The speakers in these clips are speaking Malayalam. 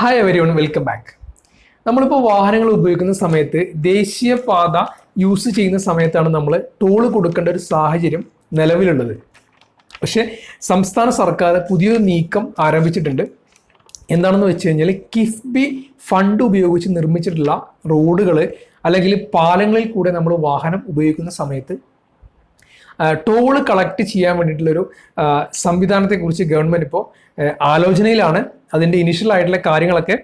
Hi everyone welcome back നമ്മളിപ്പോൾ വാഹനങ്ങൾ ഉപയോഗിക്കുന്ന സമയത്ത് ദേശീയപാത യൂസ് ചെയ്യുന്ന സമയത്താണ് നമ്മൾ ടോൾ കൊടുക്കേണ്ട ഒരു സാഹചര്യം നിലവിലുള്ളത്. പക്ഷേ സംസ്ഥാന സർക്കാർ പുതിയൊരു നീക്കം ആരംഭിച്ചിട്ടുണ്ട്. എന്താണെന്ന് വെച്ച് കഴിഞ്ഞാൽ കിഫ്ബി ഫണ്ട് ഉപയോഗിച്ച് നിർമ്മിച്ചിട്ടുള്ള റോഡുകൾ അല്ലെങ്കിൽ പാലങ്ങളിൽ കൂടെ നമ്മൾ വാഹനം ഉപയോഗിക്കുന്ന സമയത്ത് ടോൾ കളക്ട് ചെയ്യാൻ വേണ്ടിയിട്ടുള്ളൊരു സംവിധാനത്തെ സംവിധാനത്തെക്കുറിച്ച് ഗവൺമെന്റ് ഇപ്പോൾ ആലോചനയിലാണ്. അതിന്റെ ഇനിഷ്യൽ ആയിട്ടുള്ള കാര്യങ്ങളൊക്കെ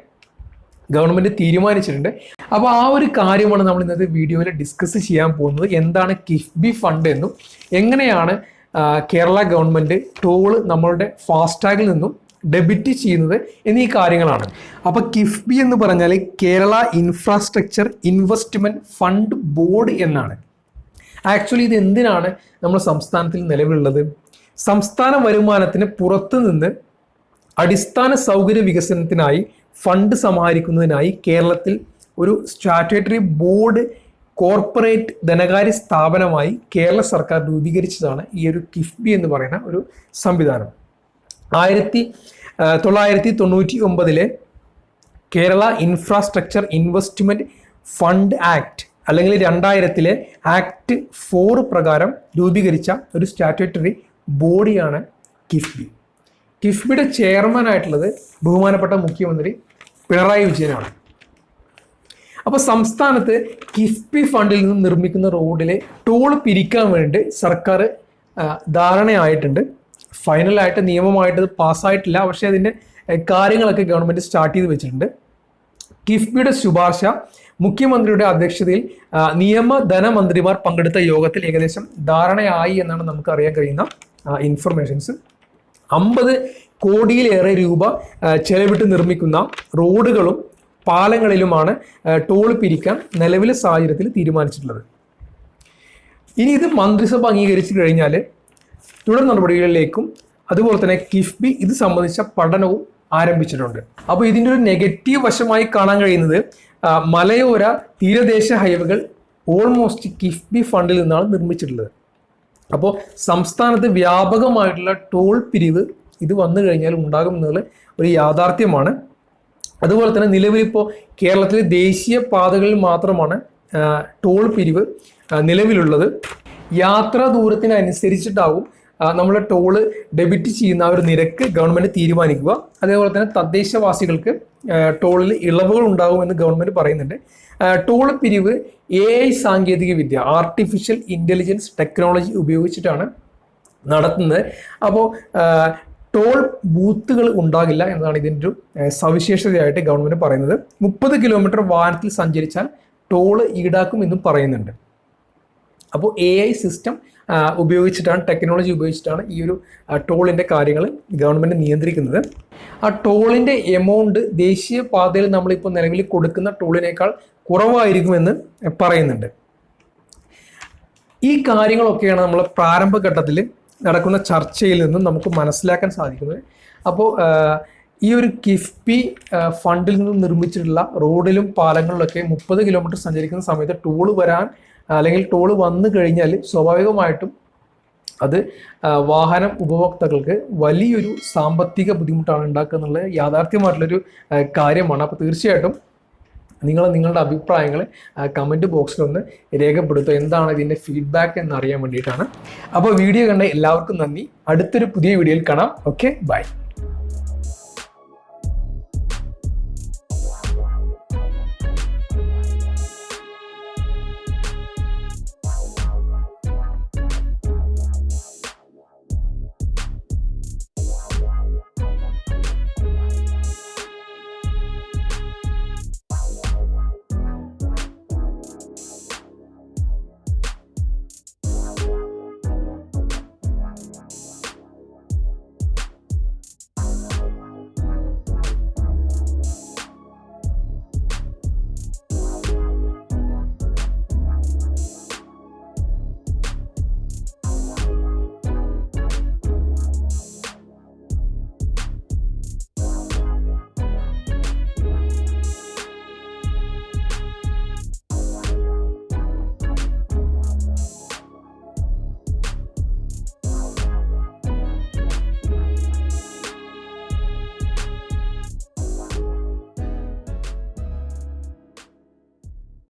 ഗവൺമെന്റ് തീരുമാനിച്ചിട്ടുണ്ട്. അപ്പോൾ ആ ഒരു കാര്യമാണ് നമ്മൾ ഇന്നത്തെ വീഡിയോയിൽ ഡിസ്കസ് ചെയ്യാൻ പോകുന്നത്. എന്താണ് കിഫ്ബി ഫണ്ട് എന്നും എങ്ങനെയാണ് കേരള ഗവൺമെന്റ് ടോൾ നമ്മളുടെ ഫാസ്ടാഗിൽ നിന്നും ഡെബിറ്റ് ചെയ്യുന്നത് എന്നീ കാര്യങ്ങളാണ്. അപ്പോൾ കിഫ്ബി എന്ന് പറഞ്ഞാൽ Kerala infrastructure investment fund board എന്നാണ്. ആക്ച്വലി ഇത് എന്തിനാണ് നമ്മുടെ സംസ്ഥാനത്തിൽ നിലവിലുള്ളത്? സംസ്ഥാന വരുമാനത്തിന് പുറത്തു നിന്ന് അടിസ്ഥാന സൗകര്യ വികസനത്തിനായി ഫണ്ട് സമാഹരിക്കുന്നതിനായി കേരളത്തിൽ ഒരു സ്റ്റാറ്റുറ്ററി ബോർഡ് കോർപ്പറേറ്റ് ധനകാര്യ സ്ഥാപനമായി കേരള സർക്കാർ രൂപീകരിച്ചതാണ് ഈ ഒരു കിഫ്ബി എന്ന് പറയുന്ന ഒരു സംവിധാനം. ആയിരത്തി തൊള്ളായിരത്തി തൊണ്ണൂറ്റി ഒമ്പതിലെ Kerala infrastructure investment fund act അല്ലെങ്കിൽ രണ്ടായിരത്തിലെ ആക്ട് ഫോർ പ്രകാരം രൂപീകരിച്ച ഒരു സ്റ്റാറ്റ്യൂട്ടറി ബോഡിയാണ് കിഫ്ബി. കിഫ്ബിയുടെ ചെയർമാൻ ആയിട്ടുള്ളത് ബഹുമാനപ്പെട്ട മുഖ്യമന്ത്രി പിണറായി വിജയനാണ്. അപ്പോൾ സംസ്ഥാനത്ത് കിഫ്ബി ഫണ്ടിൽ നിന്ന് നിർമ്മിക്കുന്ന റോഡിലെ ടോൾ പിരിക്കാൻ വേണ്ടി സർക്കാർ ധാരണയായിട്ടുണ്ട്. ഫൈനലായിട്ട് നിയമമായിട്ട് പാസ്സായിട്ടില്ല പക്ഷേ അതിന്റെ കാര്യങ്ങളൊക്കെ ഗവൺമെന്റ് സ്റ്റാർട്ട് ചെയ്ത് വെച്ചിട്ടുണ്ട്. കിഫ്ബിയുടെ ശുപാർശ മുഖ്യമന്ത്രിയുടെ അധ്യക്ഷതയിൽ നിയമ ധനമന്ത്രിമാർ പങ്കെടുത്ത യോഗത്തിൽ ഏകദേശം ധാരണയായി എന്നാണ് നമുക്ക് അറിയാൻ കഴിയുന്ന ഇൻഫർമേഷൻസ് അമ്പത് കോടിയിലേറെ രൂപ ചെലവിട്ട് നിർമ്മിക്കുന്ന റോഡുകളും പാലങ്ങളിലുമാണ് ടോൾ പിരിക്കാൻ നിലവിലെ സാഹചര്യത്തിൽ തീരുമാനിച്ചിട്ടുള്ളത്. ഇനി ഇത് മന്ത്രിസഭ അംഗീകരിച്ചു കഴിഞ്ഞാൽ തുടർ നടപടികളിലേക്കും അതുപോലെ തന്നെ കിഫ്ബി ഇത് സംബന്ധിച്ച പഠനവും ആരംഭിച്ചിട്ടുണ്ട്. അപ്പോൾ ഇതിന്റെ ഒരു നെഗറ്റീവ് വശമായി കാണാൻ കഴിയുന്നത് മലയോര തീരദേശ ഹൈവേകൾ ഓൾമോസ്റ്റ് കിഫ്ബി ഫണ്ടിൽ നിന്നാണ് നിർമ്മിച്ചിട്ടുള്ളത്. അപ്പോൾ സംസ്ഥാനത്ത് വ്യാപകമായിട്ടുള്ള ടോൾ പിരിവ് ഇത് വന്നു കഴിഞ്ഞാൽ ഉണ്ടാകും എന്നുള്ള ഒരു യാഥാർത്ഥ്യമാണ്. അതുപോലെ തന്നെ നിലവിലിപ്പോൾ കേരളത്തിലെ ദേശീയ പാതകളിൽ മാത്രമാണ് ടോൾ പിരിവ് നിലവിലുള്ളത്. യാത്രാ ദൂരത്തിനനുസരിച്ചിട്ടാവും നമ്മൾ ടോൾ ഡെബിറ്റ് ചെയ്യുന്ന ഒരു നിരക്ക് ഗവൺമെന്റ് തീരുമാനിക്കുക. അതേപോലെ തന്നെ തദ്ദേശവാസികൾക്ക് ടോളിൽ ഇളവുകൾ ഉണ്ടാകും എന്ന് ഗവൺമെന്റ് പറയുന്നുണ്ട്. ടോൾ പിരിവ് എ ഐ സാങ്കേതിക വിദ്യ ആർട്ടിഫിഷ്യൽ ഇന്റലിജൻസ് ടെക്നോളജി ഉപയോഗിച്ചിട്ടാണ് നടത്തുന്നത്. അപ്പോൾ ടോൾ ബൂത്തുകൾ ഉണ്ടാകില്ല എന്നതാണ് ഇതിന്റെ ഒരു സവിശേഷതയായിട്ട് ഗവൺമെന്റ് പറയുന്നത്. മുപ്പത് കിലോമീറ്റർ വാഹനത്തിൽ സഞ്ചരിച്ചാൽ ടോൾ ഈടാക്കും എന്നും പറയുന്നുണ്ട്. അപ്പോൾ എ ഐ സിസ്റ്റം ഉപയോഗിച്ചിട്ടാണ് ടെക്നോളജി ഉപയോഗിച്ചിട്ടാണ് ഈ ഒരു ടോളിന്റെ കാര്യങ്ങൾ ഗവൺമെന്റ് നിയന്ത്രിക്കുന്നത്. ആ ടോളിന്റെ എമൗണ്ട് ദേശീയ പാതയിൽ നമ്മളിപ്പോൾ നിലവിൽ കൊടുക്കുന്ന ടോളിനേക്കാൾ കുറവായിരിക്കുമെന്ന് പറയുന്നുണ്ട്. ഈ കാര്യങ്ങളൊക്കെയാണ് നമ്മൾ പ്രാരംഭഘട്ടത്തിൽ നടക്കുന്ന ചർച്ചയിൽ നിന്നും നമുക്ക് മനസ്സിലാക്കാൻ സാധിക്കുന്നത്. അപ്പോൾ ഈ ഒരു കിഫ്ബി ഫണ്ടിൽ നിന്നും നിർമ്മിച്ചിട്ടുള്ള റോഡിലും പാലങ്ങളിലൊക്കെ മുപ്പത് കിലോമീറ്റർ സഞ്ചരിക്കുന്ന സമയത്ത് ടോൾ വരാൻ അല്ലെങ്കിൽ ടോൾ വന്നു കഴിഞ്ഞാൽ സ്വാഭാവികമായിട്ടും അത് വാഹനം ഉപഭോക്താക്കൾക്ക് വലിയൊരു സാമ്പത്തിക ബുദ്ധിമുട്ടാണ് ഉണ്ടാക്കുക എന്നുള്ളത് യാഥാർത്ഥ്യമായിട്ടുള്ളൊരു കാര്യമാണ്. അപ്പോൾ തീർച്ചയായിട്ടും നിങ്ങൾ നിങ്ങളുടെ അഭിപ്രായങ്ങൾ കമന്റ് ബോക്സിലൊന്ന് രേഖപ്പെടുത്തുക. എന്താണ് ഇതിന്റെ ഫീഡ്ബാക്ക് എന്നറിയാൻ വേണ്ടിയിട്ടാണ്. അപ്പോൾ വീഡിയോ കണ്ട എല്ലാവർക്കും നന്ദി. അടുത്തൊരു പുതിയ വീഡിയോയിൽ കാണാം. Okay bye